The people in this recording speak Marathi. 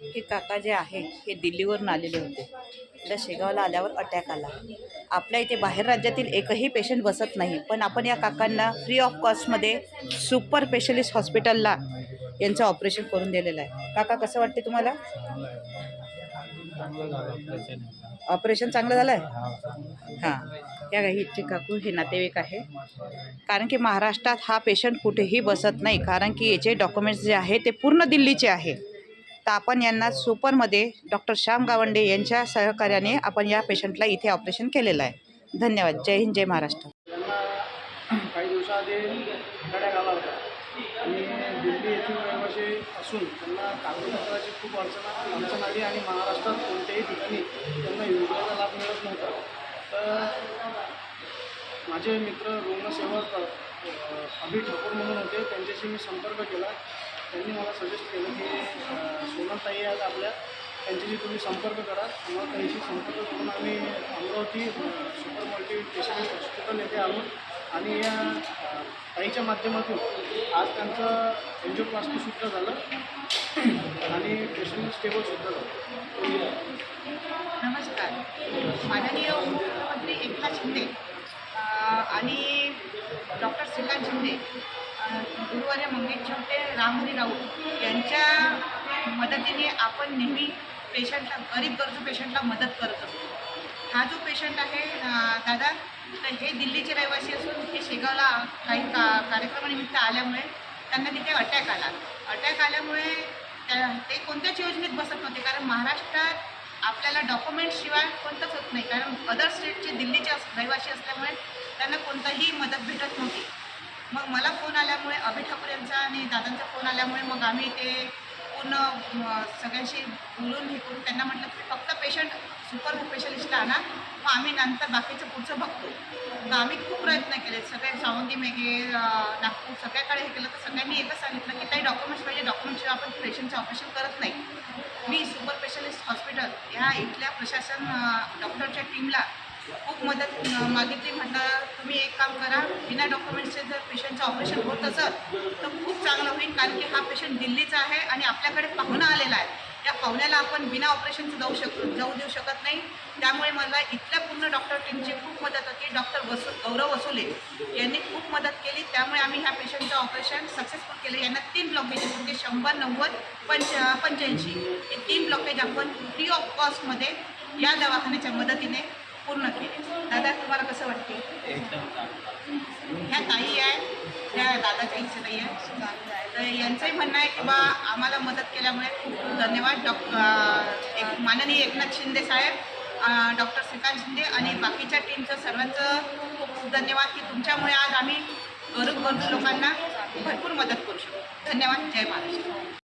हे काका जे आहे हे दिल्लीवरून आलेले होते. इकडं शेगावला आल्यावर अटॅक आला. आपल्या इथे बाहेर राज्यातील एकही पेशंट बसत नाही. पण आपण या काकांना फ्री ऑफ कॉस्टमध्ये सुपर स्पेशलिस्ट हॉस्पिटलला यांचं ऑपरेशन करून दिलेलं आहे. काका कसं वाटते तुम्हाला? ऑपरेशन चांगलं झालं आहे हां. या इथे काकू हे नातेवाईक आहे. कारण की महाराष्ट्रात हा पेशंट कुठेही बसत नाही. कारण की याचे डॉक्युमेंट्स जे आहे ते पूर्ण दिल्लीचे आहे. तर आपण यांना सुपरमध्ये डॉक्टर श्याम गावंडे यांच्या सहकार्याने आपण या पेशंटला इथे ऑपरेशन केलेलं आहे. धन्यवाद. जय हिंद जय महाराष्ट्र. काही दिवसाआधी अटॅक आला होता. आणि दिल्ली येथील रहिवासी असून त्यांना कागदी पत्राची खूप अडचण अडचण आली आणि महाराष्ट्रात कोणत्याही ठिकाणी त्यांना योजनेचा लाभ मिळत नव्हता. तर माझे मित्र रुग्णसेवक अभि ठाकूर म्हणून होते. त्यांच्याशी मी संपर्क केला. त्यांनी मला सजेस्ट केलं की अ, आज आपल्या त्यांच्याशी तुम्ही संपर्क करा. मग त्यांची संपर्क करून आम्ही Amravati super multi specialist hospital येथे आलो. आणि या ताईच्या माध्यमातून आज त्यांचं एन्जिओप्लास्टीसुद्धा झालं. आणि पेशंट स्टेबलसुद्धा झालं. नमस्कार. माननीय मुख्यमंत्री एकनाथ शिंदे आणि डॉक्टर श्रीकांत शिंदे गुरुवार्य मंगेश छोटे रामहरी राऊत यांच्या मदतीने आपण नेहमी पेशंटला गरीब गरजू पेशंटला मदत करत असतो. हा जो पेशंट आहे दादा तर हे दिल्लीचे रहिवासी असून हे शेगावला काही का कार्यक्रमानिमित्त आल्यामुळे त्यांना तिथे अटॅक आला. अटॅक आल्यामुळे त्या ते कोणत्याच योजनेत बसत नव्हते कारण महाराष्ट्रात आपल्याला डॉक्युमेंटशिवाय कोणतंच कारण अदर स्टेटचे दिल्लीचे अस- रहिवासी असल्यामुळे त्यांना कोणताही मदत भेटत नव्हती. मग मला फोन आल्यामुळे अभि ठाकूर यांचा आणि दादांचा फोन आल्यामुळे मग आम्ही ते पूर्ण सगळ्यांशी बोलून हे करून त्यांना म्हटलं की फक्त पेशंट सुपर स्पेशलिस्टला आणा. मग आम्ही नंतर बाकीचं पुढचं बघतो. तर आम्ही खूप प्रयत्न केले. सगळे सावंगी मेघे नागपूर सगळ्याकडे हे केलं. तर सगळ्यांनी एकच सांगितलं की काही डॉक्युमेंट्स पाहिजे डॉक्युमेंट्सशिवाय आपण पेशंटचं ऑपरेशन करत नाही. त्यांना इथल्या प्रशासन डॉक्टरच्या टीमला खूप मदत मागितली. म्हटलं तुम्ही एक काम करा बिना डॉक्युमेंट्सचे जर पेशंटचं ऑपरेशन होत असेल तर खूप चांगलं होईल कारण की हा पेशंट दिल्लीचा आहे आणि आपल्याकडे पाहुणा आलेला आहे. त्या पाहुण्याला आपण बिना ऑपरेशनचं जाऊ शक जाऊ देऊ शकत नाही. त्यामुळे मला इथल्या पूर्ण डॉक्टर टीमची खूप मदत होती. डॉक्टर वसू गौरव वसुले यांनी खूप मदत केली. त्यामुळे आम्ही ह्या पेशंटचं ऑपरेशन सक्सेसफुल केलं. यांना तीन ब्लॉकेज म्हणजे शंभर नव्वद पंच पंच्याऐंशी. हे तीन ब्लॉकेज आपण फ्री ऑफ कॉस्टमध्ये या दवाखान्याच्या मदतीने पूर्ण केले. दादा तुम्हाला कसं वाटते ह्या ताई आहे. त्या दादाच्या इच्छा यांचंही म्हणणं आहे की बा आम्हाला मदत केल्यामुळे खूप खूप धन्यवाद. डॉक्टर एक माननीय एकनाथ शिंदे साहेब डॉक्टर श्रीकांत शिंदे आणि बाकीच्या टीमचं सर्वांचं खूप खूप धन्यवाद की तुमच्यामुळे आज आम्ही गरीब गरजू लोकांना भरपूर मदत करू शकतो धन्यवाद. जय महाराष्ट्र.